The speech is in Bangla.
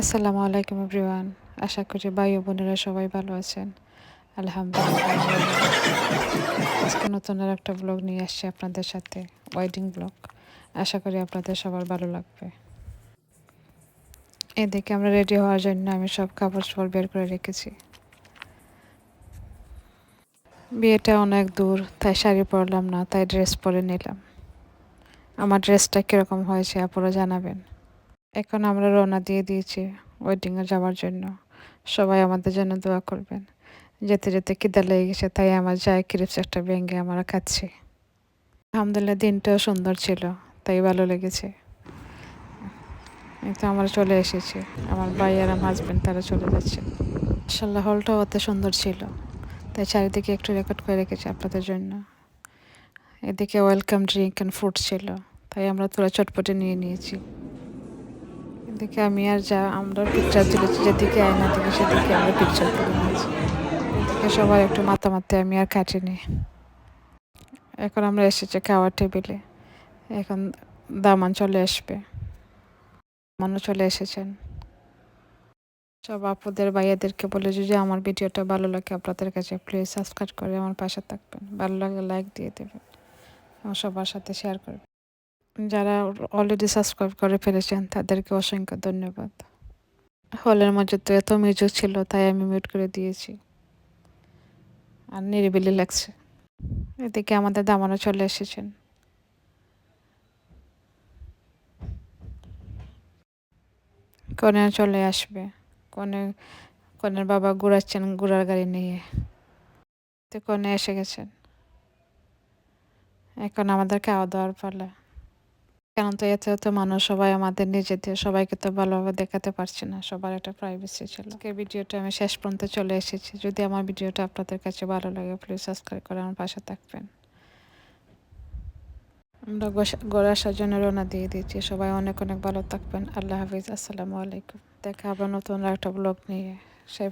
আসসালামু আলাইকুম এভরিওয়ান। আশা করি ভাই ও বোনেরা সবাই ভালো আছেন। আলহামদুলিল্লাহ। আজকে নতুন আর একটা ব্লগ নিয়ে আসছি আপনাদের সাথে ওয়েডিং ব্লগ আশা করি আপনাদের সবার ভালো লাগবে। এদিকে আমরা রেডি হওয়ার জন্য আমি সব কাপড় চোপড় বের করে রেখেছি। বিয়েটা অনেক দূর, তাই শাড়ি পরলাম না, তাই ড্রেস পরে নিলাম। আমার ড্রেসটা কীরকম হয়েছে আপনারা জানাবেন। এখন আমরা রওনা দিয়ে দিয়েছি ওয়েডিংয়ে যাওয়ার জন্য। সবাই আমাদের জন্য দোয়া করবেন। যেতে যেতে কিদা লেগে গেছে, তাই আমার যায় ক্রিপস একটা ভেঙে আমরা খাচ্ছি। আলহামদুলিল্লাহ, দিনটাও সুন্দর ছিল, তাই ভালো লেগেছে। তো আমরা চলে এসেছি। আমার ভাই আর আমার হাজব্যান্ড তারা চলে যাচ্ছে। মাসাল্লাহ হলটাও অত সুন্দর ছিল, তাই চারিদিকে একটু রেকর্ড করে রেখেছি আপনাদের জন্য। এদিকে ওয়েলকাম ড্রিঙ্ক অ্যান্ড ফুড ছিল, তাই আমরা তোরা চটপটে নিয়ে নিয়েছি। এদিকে আমি আর যা আমরা পিকচার তুলেছি, যেদিকে আয়না দিকে সেদিকে আমরা পিকচার তুলে নিয়েছি। এদিকে সবাই একটু মাতামাতে আমি আর কাটিনি। এখন আমরা এসেছি খাওয়ার টেবিলে এখন দামান চলে আসবে। দামানও চলে এসেছেন। সব আপুদের, ভাইয়াদেরকে বলে যদি আমার ভিডিওটা ভালো লাগে আপনাদের কাছে প্লিজ সাবস্ক্রাইব করে আমার পাশে থাকবেন। ভালো লাগলে লাইক দিয়ে দেবেন। আমার সবার সাথে শেয়ার করবেন। যারা অলরেডি সাবস্ক্রাইব করে ফেলেছেন, তাদেরকে অসংখ্য ধন্যবাদ। হলের মধ্যে তো এত মিউজিক ছিল, তাই আমি মিউট করে দিয়েছি। আর নিরিবিলি লাগছে। এদিকে আমাদের দামানো চলে এসেছেন। কনে চলে আসবে। কনে, কনের বাবা ঘুরাচ্ছেন ঘোড়ার গাড়ি নিয়ে। তো কনে এসে গেছেন। এখন আমাদের খাওয়া দাওয়ার পালা। কেন তো এতে তো মানুষ সবাই আমাদের নিজেদের সবাইকে তো ভালোভাবে দেখাতে পারছি না, সবার একটা প্রাইভেসি ছিল। আজকে ভিডিওটা আমি শেষ পর্যন্ত চলে এসেছি। যদি আমার ভিডিওটা আপনাদের কাছে ভালো লাগে প্লিজ সাবস্ক্রাইব করে আমার পাশে থাকবেন। আমরা ঘরে আসার জন্য রওনা দিয়ে দিচ্ছি সবাই অনেক অনেক ভালো থাকবেন। আল্লাহ হাফিজ। আসসালামু আলাইকুম। দেখা আবার নতুন একটা ব্লগ নিয়ে। সেই